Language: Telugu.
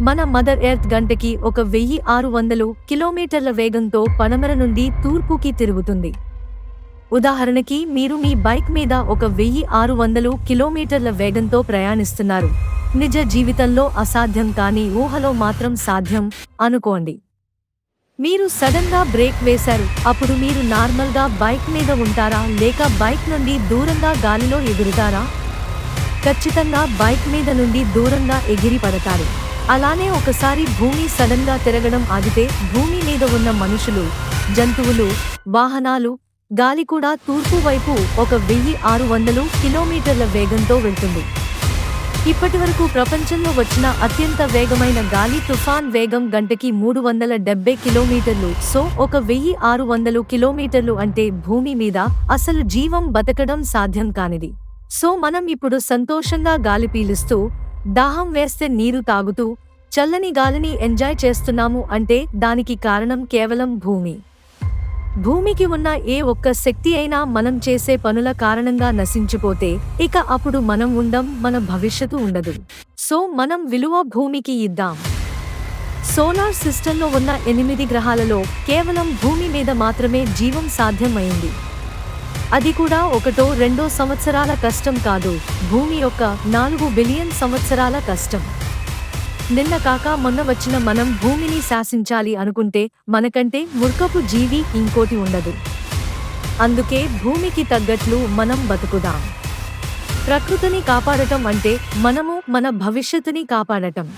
మన మదర్ ఎర్త్ గంటకి ఒక వెయ్యి ఆరు వందలు కిలోమీటర్ల వేగంతో పడమర నుండి తూర్పుకి తిరుగుతుంది. ఉదాహరణకి మీరు మీ బైక్ మీద ఒక వెయ్యి ఆరు వందలు కిలోమీటర్ల వేగంతో ప్రయాణిస్తున్నారు. నిజ జీవితంలో అసాధ్యం కానీ ఊహలో మాత్రం సాధ్యం అనుకోండి. మీరు సడన్గా బ్రేక్ వేశారు అప్పుడు మీరు నార్మల్గా బైక్ మీద ఉంటారా లేక బైక్ నుండి దూరంగా గాలిలో ఎగురుతారా? ఖచ్చితంగా బైక్ మీద నుండి దూరంగా ఎగిరి పడతారు. అలానే ఒకసారి భూమి సడన్గా తిరగడం ఆగితే భూమి మీద ఉన్న మనుషులు జంతువులు వాహనాలు గాలి కూడా తూర్పు వైపు ఒక వెయ్యి ఆరు వందలు కిలోమీటర్ల వేగంతో వెళ్తుంది. ఇప్పటివరకు ప్రపంచంలో వచ్చిన అత్యంత వేగమైన గాలి తుఫాన్ వేగం గంటకి మూడు వందల డెబ్బై కిలోమీటర్లు. సో ఒక వెయ్యి ఆరు వందలు కిలోమీటర్లు అంటే భూమి మీద అసలు జీవం బతకడం సాధ్యం కానిది. సో మనం ఇప్పుడు సంతోషంగా గాలి పీలుస్తూ దాహం వేస్తే నీరు తాగుతూ చల్లని గాలిని ఎంజాయ్ చేస్తున్నాము అంటే దానికి కారణం కేవలం భూమి. భూమికి ఉన్న ఏ ఒక్క శక్తి అయినా మనం చేసే పనుల కారణంగా నశించిపోతే ఇక అప్పుడు మనం ఉండం మన భవిష్యత్తు ఉండదు. సో మనం విలువ భూమికి ఇద్దాం. సోలార్ సిస్టంలో ఉన్న ఎనిమిది గ్రహాలలో కేవలం భూమి మీద మాత్రమే జీవం సాధ్యమైంది. అది కూడా ఒకటో రెండో సంవత్సరాల కష్టం కాదు భూమి యొక్క నాలుగు బిలియన్ సంవత్సరాల కష్టం. నిన్న కాక మొన్న వచ్చిన మనం భూమిని శాసించాలి అనుకుంటే మనకంటే మూర్ఖపు జీవి ఇంకోటి ఉండదు. అందుకే భూమికి తగ్గట్లు మనం బతుకుదాం. ప్రకృతిని కాపాడటం అంటే మనము మన భవిష్యత్తుని కాపాడటం.